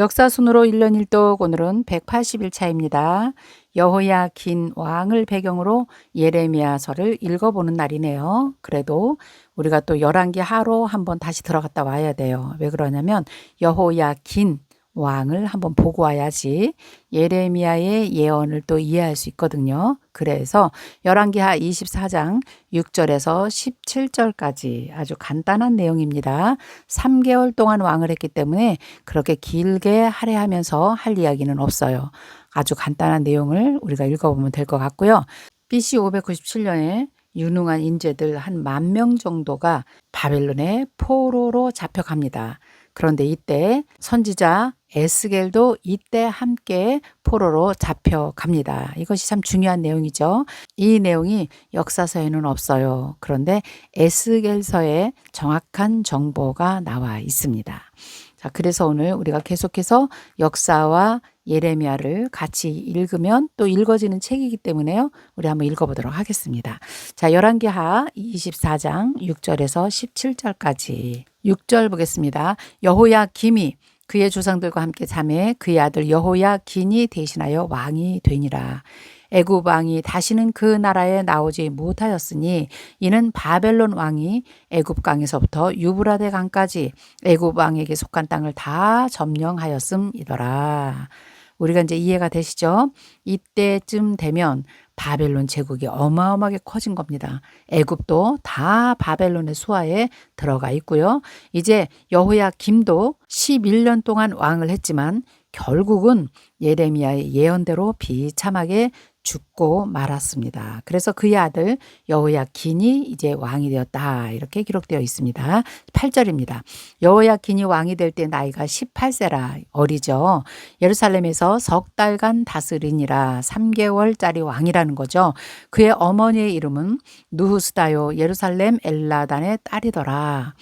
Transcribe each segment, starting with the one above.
역사순으로 1년 1독 오늘은 180일 차입니다. 여호야 긴 왕을 배경으로 예레미야서를 읽어보는 날이네요. 그래도 우리가 또 열왕기 하로 한번 다시 들어갔다 와야 돼요. 왜 그러냐면 여호야 긴 왕을 한번 보고 와야지 예레미야의 예언을 또 이해할 수 있거든요. 그래서 열왕기하 24장 6절에서 17절까지 아주 간단한 내용입니다. 3개월 동안 왕을 했기 때문에 그렇게 길게 할애하면서 할 이야기는 없어요. 아주 간단한 내용을 우리가 읽어보면 될 것 같고요. BC 597년에 유능한 인재들 한 만 명 정도가 바벨론의 포로로 잡혀갑니다. 그런데 이때 선지자 에스겔도 이때 함께 포로로 잡혀갑니다. 이것이 참 중요한 내용이죠. 이 내용이 역사서에는 없어요. 그런데 에스겔서에 정확한 정보가 나와 있습니다. 자, 그래서 오늘 우리가 계속해서 역사와 예레미야를 같이 읽으면 또 읽어지는 책이기 때문에요. 우리 한번 읽어보도록 하겠습니다. 자, 열왕기하 24장 6절에서 17절까지 6절 보겠습니다. 여호야 김이 그의 조상들과 함께 잠에 그의 아들 여호야 긴이 대신하여 왕이 되니라. 애굽 왕이 다시는 그 나라에 나오지 못하였으니 이는 바벨론 왕이 애굽 강에서부터 유브라데 강까지 애굽 왕에게 속한 땅을 다 점령하였음이더라. 우리가 이제 이해가 되시죠? 이때쯤 되면 바벨론 제국이 어마어마하게 커진 겁니다. 애굽도 다 바벨론의 수하에 들어가 있고요. 이제 여호야 김도 11년 동안 왕을 했지만 결국은 예레미야의 예언대로 비참하게 죽고 말았습니다. 그래서 그의 아들 여호야긴이 이제 왕이 되었다. 이렇게 기록되어 있습니다. 8절입니다. 여호야긴이 왕이 될 때 나이가 18세라 어리죠. 예루살렘에서 석 달간 다스리니라 3개월짜리 왕이라는 거죠. 그의 어머니의 이름은 누후스다요 예루살렘 엘라단의 딸이더라.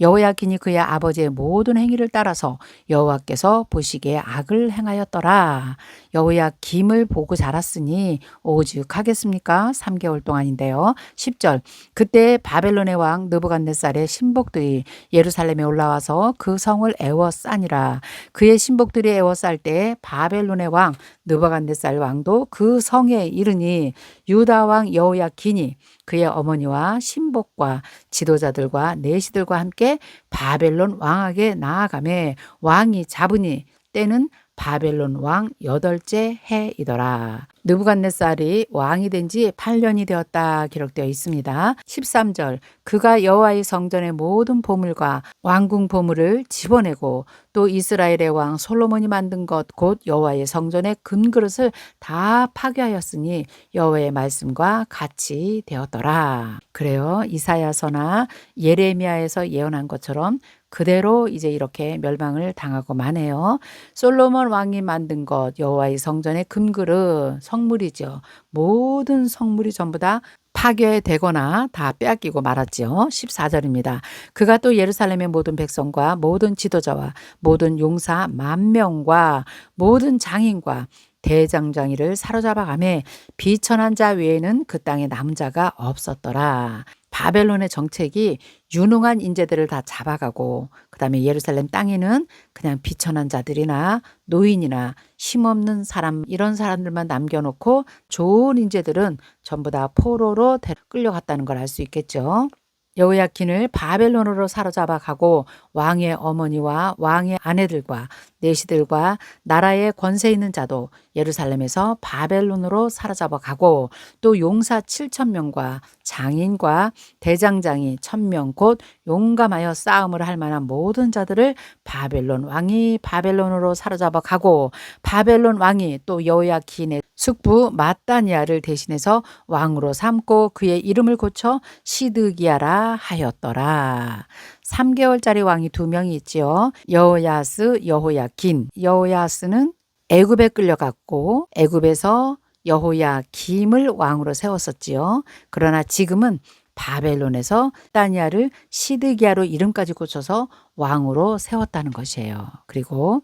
여호야긴이 그의 아버지의 모든 행위를 따라서 여호와께서 보시기에 악을 행하였더라. 여호야김을 보고 자랐으니 오죽하겠습니까? 3개월 동안인데요. 10절 그때 바벨론의 왕 느부갓네살의 신복들이 예루살렘에 올라와서 그 성을 애워싸니라. 그의 신복들이 애워쌀 때 바벨론의 왕 느부갓네살 왕도 그 성에 이르니 유다 왕 여호야긴이 그의 어머니와 신복과 지도자들과 내시들과 함께 바벨론 왕에게 나아가매 왕이 잡으니 때는 바벨론 왕 여덟째 해이더라. 느부갓네살이 왕이 된 지 8년이 되었다 기록되어 있습니다. 13절 그가 여호와의 성전의 모든 보물과 왕궁 보물을 집어내고 또 이스라엘의 왕 솔로몬이 만든 것 곧 여호와의 성전의 금그릇을 다 파괴하였으니 여호와의 말씀과 같이 되었더라. 그래요. 이사야서나 예레미야에서 예언한 것처럼 그대로 이제 이렇게 멸망을 당하고 마네요. 솔로몬 왕이 만든 것 여호와의 성전의 금그릇 성물이죠. 모든 성물이 전부 다 파괴되거나 다 빼앗기고 말았지요. 14절입니다. 그가 또 예루살렘의 모든 백성과 모든 지도자와 모든 용사 만 명과 모든 장인과 대장장이를 사로잡아가매 비천한 자 외에는 그 땅에 남은 자가 없었더라. 바벨론의 정책이 유능한 인재들을 다 잡아가고 그다음에 예루살렘 땅에는 그냥 비천한 자들이나 노인이나 힘없는 사람 이런 사람들만 남겨놓고 좋은 인재들은 전부 다 포로로 끌려갔다는 걸 알 수 있겠죠. 여호야킨을 바벨론으로 사로잡아 가고 왕의 어머니와 왕의 아내들과 내시들과 나라의 권세 있는 자도 예루살렘에서 바벨론으로 사로잡아 가고 또 용사 7천 명과 장인과 대장장이 천명 곧 용감하여 싸움을 할 만한 모든 자들을 바벨론 왕이 바벨론으로 사로잡아 가고 바벨론 왕이 또 여호야킨의 숙부 마따니아를 대신해서 왕으로 삼고 그의 이름을 고쳐 시드기야라 하였더라. 3개월짜리 왕이 두 명이 있지요. 여호야스, 여호야긴. 여호야스는 애굽에 끌려갔고 애굽에서 여호야김을 왕으로 세웠었지요. 그러나 지금은 바벨론에서 다니아를 시드기야로 이름까지 고쳐서 왕으로 세웠다는 것이에요. 그리고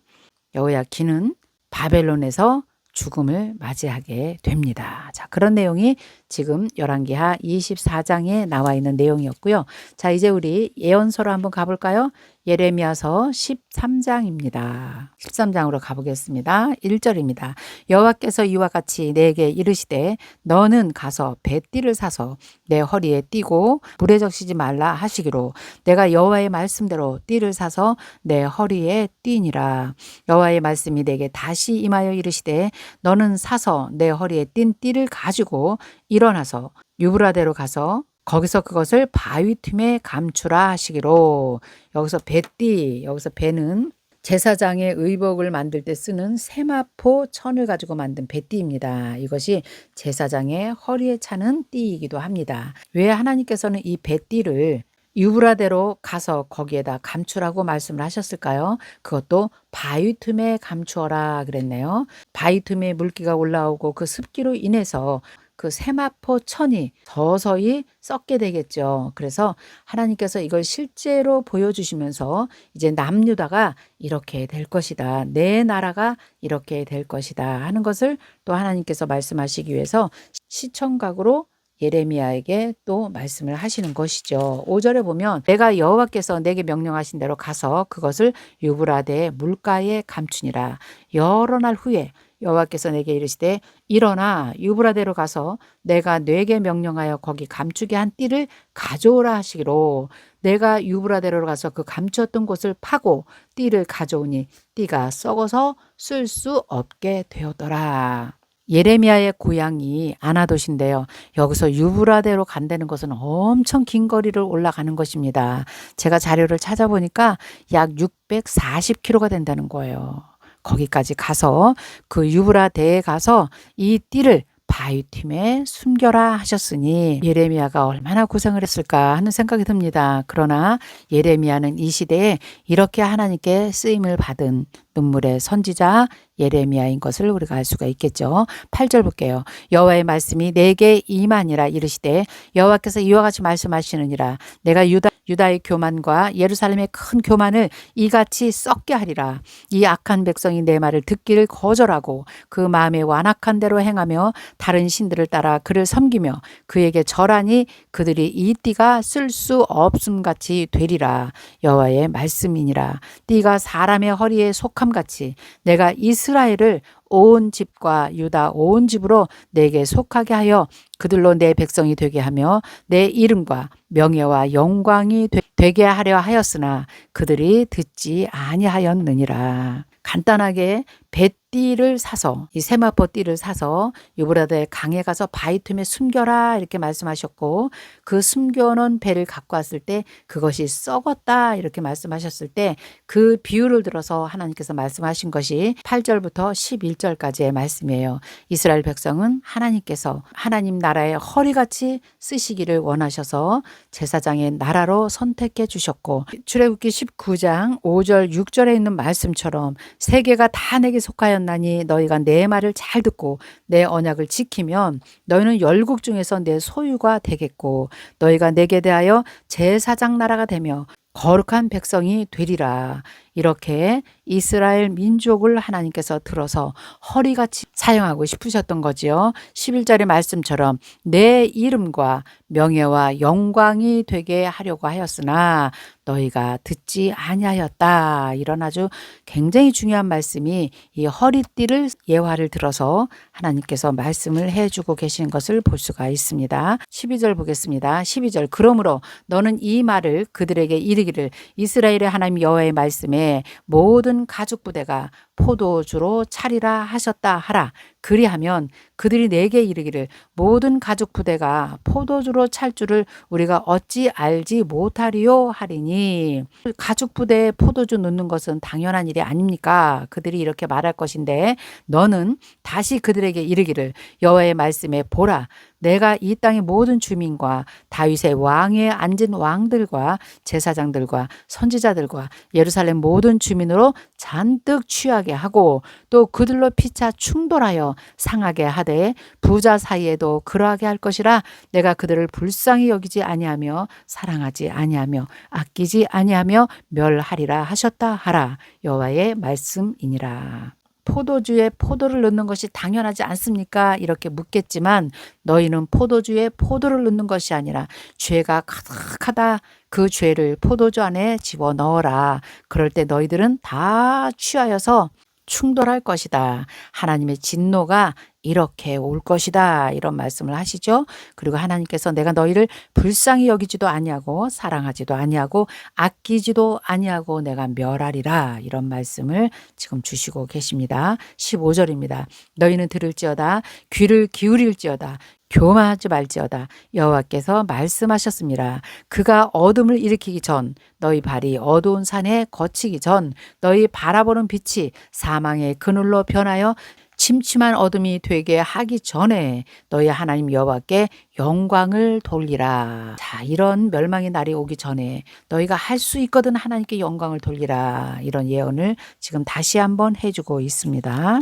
여호야긴은 바벨론에서 죽음을 맞이하게 됩니다. 자, 그런 내용이 지금 열왕기하 24장에 나와 있는 내용이었고요. 자, 이제 우리 예언서로 한번 가볼까요? 예레미야서 13장입니다. 13장으로 가보겠습니다. 1절입니다. 여호와께서 이와 같이 내게 이르시되 너는 가서 배띠를 사서 내 허리에 띠고 물에 적시지 말라 하시기로 내가 여호와의 말씀대로 띠를 사서 내 허리에 띠니라. 여호와의 말씀이 내게 다시 임하여 이르시되 너는 사서 내 허리에 띈 띠를 가지고 일어나서 유브라데로 가서 거기서 그것을 바위 틈에 감추라 하시기로 여기서 배띠 여기서 배는 제사장의 의복을 만들 때 쓰는 세마포 천을 가지고 만든 배띠입니다. 이것이 제사장의 허리에 차는 띠이기도 합니다. 왜 하나님께서는 이 배띠를 유브라데로 가서 거기에다 감추라고 말씀을 하셨을까요? 그것도 바위 틈에 감추어라 그랬네요. 바위 틈에 물기가 올라오고 그 습기로 인해서 그 세마포 천이 서서히 썩게 되겠죠. 그래서 하나님께서 이걸 실제로 보여주시면서 이제 남유다가 이렇게 될 것이다. 내 나라가 이렇게 될 것이다. 하는 것을 또 하나님께서 말씀하시기 위해서 시청각으로 예레미야에게 또 말씀을 하시는 것이죠. 5절에 보면 내가 여호와께서 내게 명령하신 대로 가서 그것을 유브라데 물가에 감추니라. 여러 날 후에 여호와께서 내게 이르시되 일어나 유브라데로 가서 내가 내게 명령하여 거기 감추게 한 띠를 가져오라 하시기로 내가 유브라데로 가서 그 감추었던 곳을 파고 띠를 가져오니 띠가 썩어서 쓸 수 없게 되었더라. 예레미야의 고향이 아나도시인데요. 여기서 유브라데로 간다는 것은 엄청 긴 거리를 올라가는 것입니다. 제가 자료를 찾아보니까 약 640km가 된다는 거예요. 거기까지 가서 그 유브라데에 가서 이 띠를 바위 팀에 숨겨라 하셨으니 예레미야가 얼마나 고생을 했을까 하는 생각이 듭니다. 그러나 예레미야는 이 시대에 이렇게 하나님께 쓰임을 받은 눈물의 선지자 예레미야인 것을 우리가 알 수가 있겠죠. 8절 볼게요. 여호와의 말씀이 내게 임하니라 이르시되 여호와께서 이와 같이 말씀하시느니라 내가 유다 유다의 교만과 예루살렘의 큰 교만을 이같이 썩게 하리라. 이 악한 백성이 내 말을 듣기를 거절하고 그 마음에 완악한 대로 행하며 다른 신들을 따라 그를 섬기며 그에게 절하니 그들이 이 띠가 쓸 수 없음 같이 되리라. 여호와의 말씀이니라. 띠가 사람의 허리에 속함 같이 내가 이스라엘을 온 집과 유다 온 집으로 내게 속하게 하여 그들로 내 백성이 되게 하며 내 이름과 명예와 영광이 되, 게 하려 하였으나 그들이 듣지 아니하였느니라. 간단하게 배띠를 사서 이 세마포 띠를 사서 유브라데 강에 가서 바위 틈에 숨겨라 이렇게 말씀하셨고 그 숨겨놓은 배를 갖고 왔을 때 그것이 썩었다 이렇게 말씀하셨을 때 그 비유를 들어서 하나님께서 말씀하신 것이 8절부터 11절까지의 말씀이에요. 이스라엘 백성은 하나님께서 하나님 나라의 허리같이 쓰시기를 원하셔서 제사장의 나라로 선택해 주셨고 출애굽기 19장 5절 6절에 있는 말씀처럼 세계가 다 내게 속하였나니 너희가 내 말을 잘 듣고 내 언약을 지키면 너희는 열국 중에서 내 소유가 되겠고 너희가 내게 대하여 제사장 나라가 되며 거룩한 백성이 되리라. 이렇게 이스라엘 민족을 하나님께서 들어서 허리같이 사용하고 싶으셨던 거지요. 11절의 말씀처럼 내 이름과 명예와 영광이 되게 하려고 하였으나 너희가 듣지 아니하였다. 이런 아주 굉장히 중요한 말씀이 이 허리띠를 예화를 들어서 하나님께서 말씀을 해주고 계신 것을 볼 수가 있습니다. 12절 보겠습니다. 12절 그러므로 너는 이 말을 그들에게 이르기를 이스라엘의 하나님 여호와의 말씀에 모든 가죽 부대가 포도주로 차리라 하셨다 하라. 그리하면 그들이 내게 이르기를 모든 가죽 부대가 포도주로 찰 줄을 우리가 어찌 알지 못하리요 하리니 가죽 부대에 포도주 넣는 것은 당연한 일이 아닙니까? 그들이 이렇게 말할 것인데 너는 다시 그들에게 이르기를 여호와의 말씀에 보라 내가 이 땅의 모든 주민과 다윗의 왕에 앉은 왕들과 제사장들과 선지자들과 예루살렘 모든 주민으로 잔뜩 취 하게 하고 또 그들로 피차 충돌하여 상하게 하되 부자 사이에도 그러하게 할 것이라 내가 그들을 불쌍히 여기지 아니하며 사랑하지 아니하며 아끼지 아니하며 멸하리라 하셨다 하라 여호와의 말씀이니라. 포도주에 포도를 넣는 것이 당연하지 않습니까? 이렇게 묻겠지만 너희는 포도주에 포도를 넣는 것이 아니라 죄가 가득하다 그 죄를 포도주 안에 집어 넣어라. 그럴 때 너희들은 다 취하여서 충돌할 것이다. 하나님의 진노가 이렇게 올 것이다. 이런 말씀을 하시죠. 그리고 하나님께서 내가 너희를 불쌍히 여기지도 아니하고 사랑하지도 아니하고 아끼지도 아니하고 내가 멸하리라. 이런 말씀을 지금 주시고 계십니다. 15절입니다. 너희는 들을지어다 귀를 기울일지어다 교만하지 말지어다 여호와께서 말씀하셨습니다. 그가 어둠을 일으키기 전 너희 발이 어두운 산에 거치기 전 너희 바라보는 빛이 사망의 그늘로 변하여 침침한 어둠이 되게 하기 전에 너희 하나님 여호와께 영광을 돌리라. 자, 이런 멸망의 날이 오기 전에 너희가 할 수 있거든 하나님께 영광을 돌리라. 이런 예언을 지금 다시 한번 해주고 있습니다.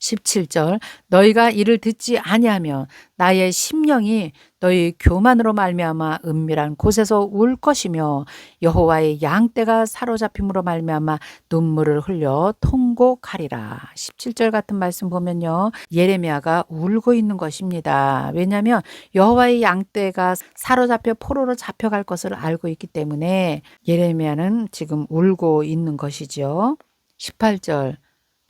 17절 너희가 이를 듣지 아니하면 나의 심령이 너희 교만으로 말미암아 은밀한 곳에서 울 것이며 여호와의 양떼가 사로잡힘으로 말미암아 눈물을 흘려 통곡하리라. 17절 같은 말씀 보면요. 예레미야가 울고 있는 것입니다. 왜냐하면 여호와의 양떼가 사로잡혀 포로로 잡혀갈 것을 알고 있기 때문에 예레미야는 지금 울고 있는 것이죠. 18절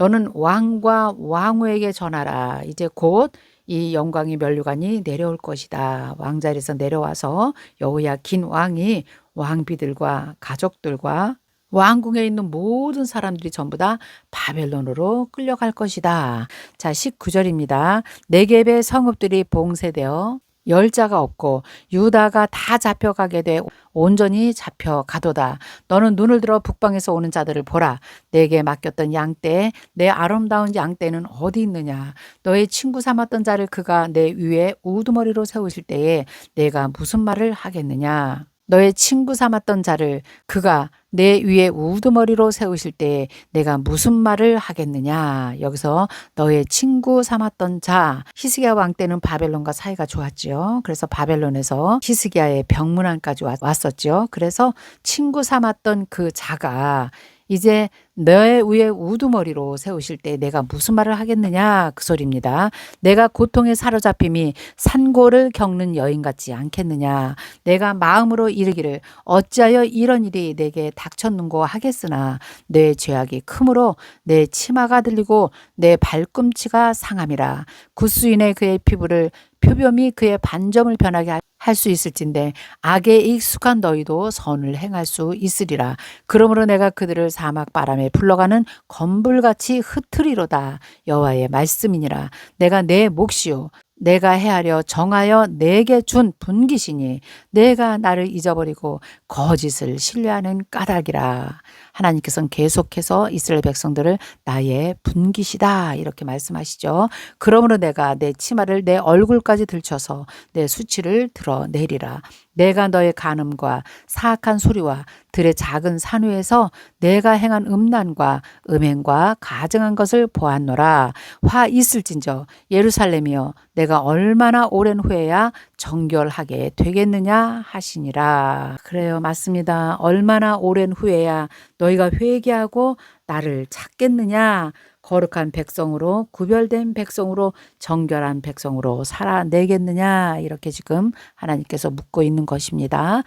너는 왕과 왕후에게 전하라. 이제 곧 이 영광의 면류관이 내려올 것이다. 왕자리에서 내려와서 여호야 긴 왕이 왕비들과 가족들과 왕궁에 있는 모든 사람들이 전부 다 바벨론으로 끌려갈 것이다. 자, 19절입니다. 네겝의 성읍들이 봉쇄되어 열자가 없고 유다가 다 잡혀가게 돼 온전히 잡혀가도다. 너는 눈을 들어 북방에서 오는 자들을 보라. 내게 맡겼던 양떼, 내 아름다운 양떼는 어디 있느냐? 너의 친구 삼았던 자를 그가 내 위에 우두머리로 세우실 때에 내가 무슨 말을 하겠느냐? 너의 친구 삼았던 자를 그가 내 위에 우두머리로 세우실 때 내가 무슨 말을 하겠느냐. 여기서 너의 친구 삼았던 자 히스기야 왕 때는 바벨론과 사이가 좋았지요. 그래서 바벨론에서 히스기야의 병문안까지 왔었죠. 그래서 친구 삼았던 그 자가 이제 내 위에 우두머리로 세우실 때 내가 무슨 말을 하겠느냐 그 소리입니다. 내가 고통에 사로잡힘이 산고를 겪는 여인 같지 않겠느냐. 내가 마음으로 이르기를 어찌하여 이런 일이 내게 닥쳤는고 하겠으나 내 죄악이 크므로 내 치마가 들리고 내 발꿈치가 상함이라. 구수인의 그의 피부를 표범이 그의 반점을 변하게 할 수 있을진데 악에 익숙한 너희도 선을 행할 수 있으리라. 그러므로 내가 그들을 사막 바람에 불러가는 건불같이 흩트리로다. 여호와의 말씀이니라. 내가 내 몫이요 내가 헤아려 정하여 내게 준 분기시니 내가 나를 잊어버리고 거짓을 신뢰하는 까닭이라. 하나님께서는 계속해서 이스라엘 백성들을 나의 분기시다 이렇게 말씀하시죠. 그러므로 내가 내 치마를 내 얼굴까지 들쳐서 내 수치를 드러내리라. 내가 너의 간음과 사악한 소리와 들의 작은 산 위에서 내가 행한 음란과 음행과 가증한 것을 보았노라. 화 있을진저 예루살렘이여 내가 얼마나 오랜 후에야 정결하게 되겠느냐 하시니라. 그래요. 맞습니다. 얼마나 오랜 후에야 너희가 회개하고 나를 찾겠느냐? 거룩한 백성으로 구별된 백성으로 정결한 백성으로 살아내겠느냐 이렇게 지금 하나님께서 묻고 있는 것입니다.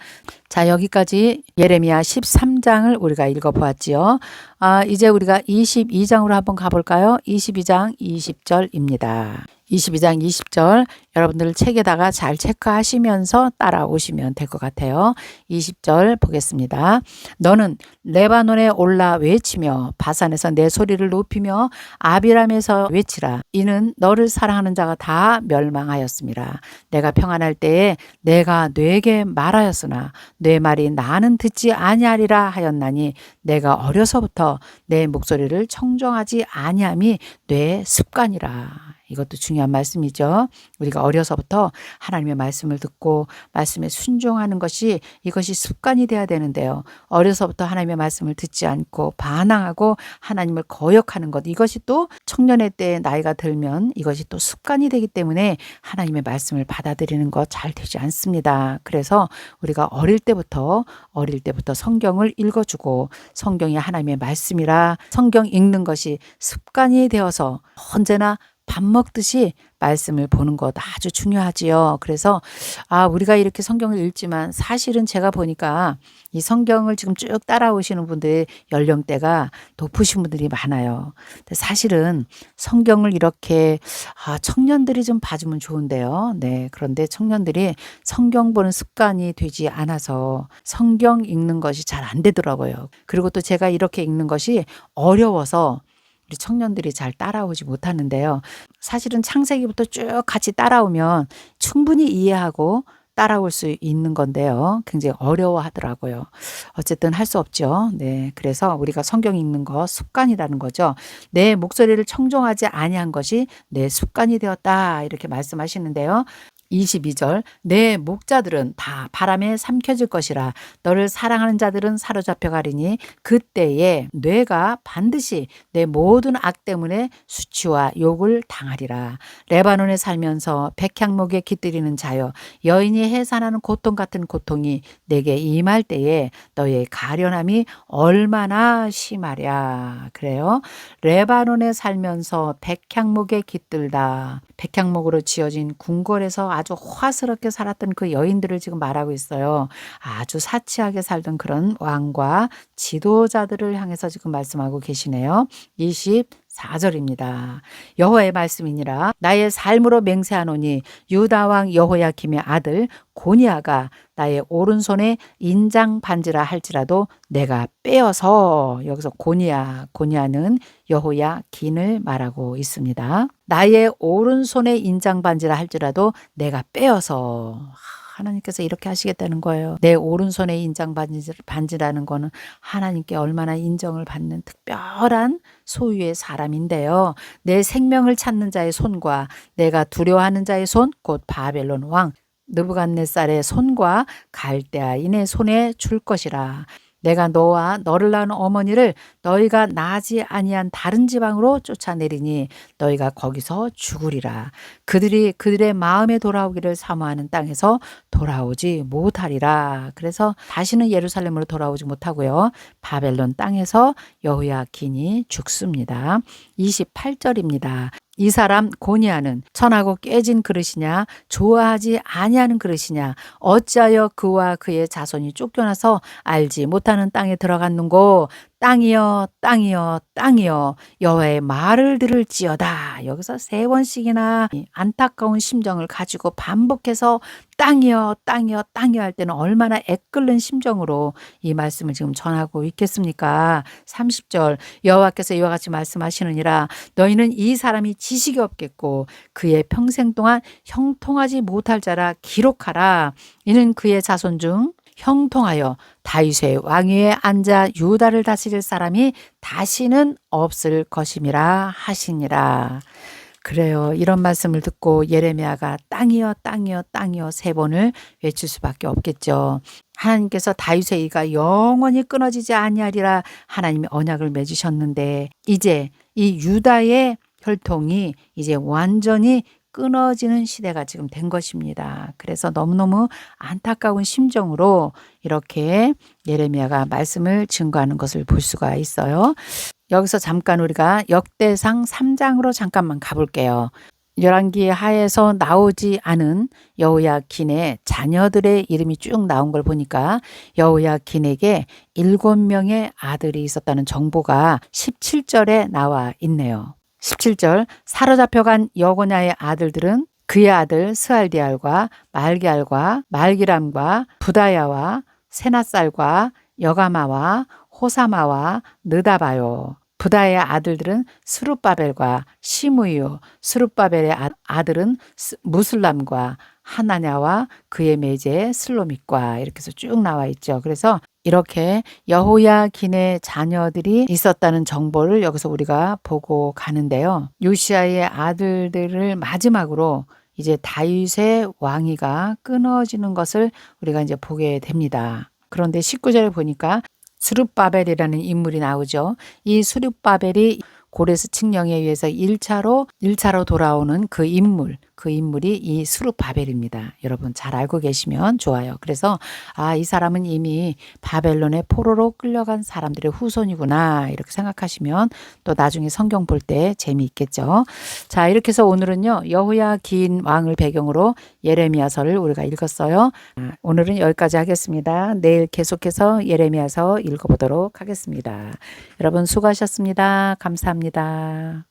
자 여기까지 예레미야 13장을 우리가 읽어보았지요. 아, 이제 우리가 22장으로 한번 가볼까요? 22장 20절입니다. 22장 20절 여러분들 책에다가 잘 체크하시면서 따라오시면 될 것 같아요. 20절 보겠습니다. 너는 레바논에 올라 외치며 바산에서 내 소리를 높이며 아비람에서 외치라. 이는 너를 사랑하는 자가 다 멸망하였습니다. 내가 평안할 때에 내가 뇌게 말하였으나 내 말이 나는 듣지 아니하리라 하였나니 내가 어려서부터 내 목소리를 청정하지 아니함이 뇌 습관이라. 이것도 중요한 말씀이죠. 우리가 어려서부터 하나님의 말씀을 듣고 말씀에 순종하는 것이 이것이 습관이 돼야 되는데요. 어려서부터 하나님의 말씀을 듣지 않고 반항하고 하나님을 거역하는 것 이것이 또 청년의 때 나이가 들면 이것이 또 습관이 되기 때문에 하나님의 말씀을 받아들이는 것 잘 되지 않습니다. 그래서 우리가 어릴 때부터 어릴 때부터 성경을 읽어주고 성경이 하나님의 말씀이라 성경 읽는 것이 습관이 되어서 언제나 밥 먹듯이 말씀을 보는 것 아주 중요하지요. 그래서 아 우리가 이렇게 성경을 읽지만 사실은 제가 보니까 이 성경을 지금 쭉 따라오시는 분들 연령대가 높으신 분들이 많아요. 근데 사실은 성경을 이렇게 아 청년들이 좀 봐주면 좋은데요. 네 그런데 청년들이 성경 보는 습관이 되지 않아서 성경 읽는 것이 잘 안 되더라고요. 그리고 또 제가 이렇게 읽는 것이 어려워서 우리 청년들이 잘 따라오지 못하는데요. 사실은 창세기부터 쭉 같이 따라오면 충분히 이해하고 따라올 수 있는 건데요. 굉장히 어려워하더라고요. 어쨌든 할 수 없죠. 네. 그래서 우리가 성경 읽는 거 습관이라는 거죠. 내 목소리를 청종하지 아니한 것이 내 습관이 되었다. 이렇게 말씀하시는데요. 22절 내 목자들은 다 바람에 삼켜질 것이라. 너를 사랑하는 자들은 사로잡혀 가리니 그때에 뇌가 반드시 내 모든 악 때문에 수치와 욕을 당하리라. 레바논에 살면서 백향목에 깃들이는 자여 여인이 해산하는 고통 같은 고통이 내게 임할 때에 너의 가련함이 얼마나 심하랴. 그래요? 레바논에 살면서 백향목에 깃들다. 백향목으로 지어진 궁궐에서 아주 화스럽게 살았던 그 여인들을 지금 말하고 있어요. 아주 사치하게 살던 그런 왕과 지도자들을 향해서 지금 말씀하고 계시네요. 24절입니다. 여호와의 말씀이니라 나의 삶으로 맹세하노니 유다 왕 여호야김의 아들 고니아가 나의 오른손에 인장 반지라 할지라도 내가 빼어서 여기서 고니아 고니아는 여호야 긴을 말하고 있습니다. 나의 오른손에 인장 반지라 할지라도 내가 빼어서 하나님께서 이렇게 하시겠다는 거예요. 내 오른손에 인장 반지라는 거는 하나님께 얼마나 인정을 받는 특별한 소유의 사람인데요. 내 생명을 찾는 자의 손과 내가 두려워하는 자의 손, 곧 바벨론 왕 느부갓네살의 손과 갈대아인의 손에 줄 것이라. 내가 너와 너를 낳은 어머니를 너희가 나지 아니한 다른 지방으로 쫓아내리니 너희가 거기서 죽으리라. 그들이 그들의 마음에 돌아오기를 사모하는 땅에서 돌아오지 못하리라. 그래서 다시는 예루살렘으로 돌아오지 못하고요. 바벨론 땅에서 여호야긴이 죽습니다. 28절입니다. 이 사람 고니아는 천하고 깨진 그릇이냐 좋아하지 아니하는 그릇이냐 어찌하여 그와 그의 자손이 쫓겨나서 알지 못하는 땅에 들어갔는고 땅이여 땅이여 땅이여 여호와의 말을 들을지어다. 여기서 세 번씩이나 안타까운 심정을 가지고 반복해서 땅이여 땅이여 땅이여 할 때는 얼마나 애끓는 심정으로 이 말씀을 지금 전하고 있겠습니까? 30절. 여호와께서 이와 같이 말씀하시느니라. 너희는 이 사람이 지식이 없겠고 그의 평생 동안 형통하지 못할 자라 기록하라. 이는 그의 자손 중 형통하여 다윗의 왕위에 앉아 유다를 다스릴 사람이 다시는 없을 것임이라 하시니라. 그래요. 이런 말씀을 듣고 예레미야가 땅이여 땅이여 땅이여 세 번을 외칠 수밖에 없겠죠. 하나님께서 다윗의 이가 영원히 끊어지지 아니하리라 하나님이 언약을 맺으셨는데 이제 이 유다의 혈통이 이제 완전히 끊어지는 시대가 지금 된 것입니다. 그래서 너무너무 안타까운 심정으로 이렇게 예레미야가 말씀을 증거하는 것을 볼 수가 있어요. 여기서 잠깐 우리가 역대상 3장으로 잠깐만 가볼게요. 열왕기 하에서 나오지 않은 여호야긴의 자녀들의 이름이 쭉 나온 걸 보니까 여호야긴에게 일곱 명의 아들이 있었다는 정보가 17절에 나와 있네요. 17절 사로잡혀간 여고냐의 아들들은 그의 아들 스알디알과 말기알과 말기람과 부다야와 세나살과 여가마와 호사마와 느다바요. 부다의 아들들은 스룹바벨과 시므유, 스룹바벨의 아- 아들은 스- 무슬람과 하나냐와 그의 매제 슬로믹과 이렇게 해서 쭉 나와 있죠. 그래서 이렇게 여호야긴의 자녀들이 있었다는 정보를 여기서 우리가 보고 가는데요. 요시아의 아들들을 마지막으로 이제 다윗의 왕위가 끊어지는 것을 우리가 이제 보게 됩니다. 그런데 19절을 보니까 수룹바벨이라는 인물이 나오죠. 이 수룹바벨이 고레스 칙령에 의해서 1차로 1차로 돌아오는 그 인물, 그 인물이 이 수룹 바벨입니다. 여러분 잘 알고 계시면 좋아요. 그래서 아, 이 사람은 이미 바벨론의 포로로 끌려간 사람들의 후손이구나. 이렇게 생각하시면 또 나중에 성경 볼 때 재미있겠죠. 자, 이렇게 해서 오늘은요. 여호야 긴 왕을 배경으로 예레미야서를 우리가 읽었어요. 아, 오늘은 여기까지 하겠습니다. 내일 계속해서 예레미야서 읽어보도록 하겠습니다. 여러분 수고하셨습니다. 감사합니다.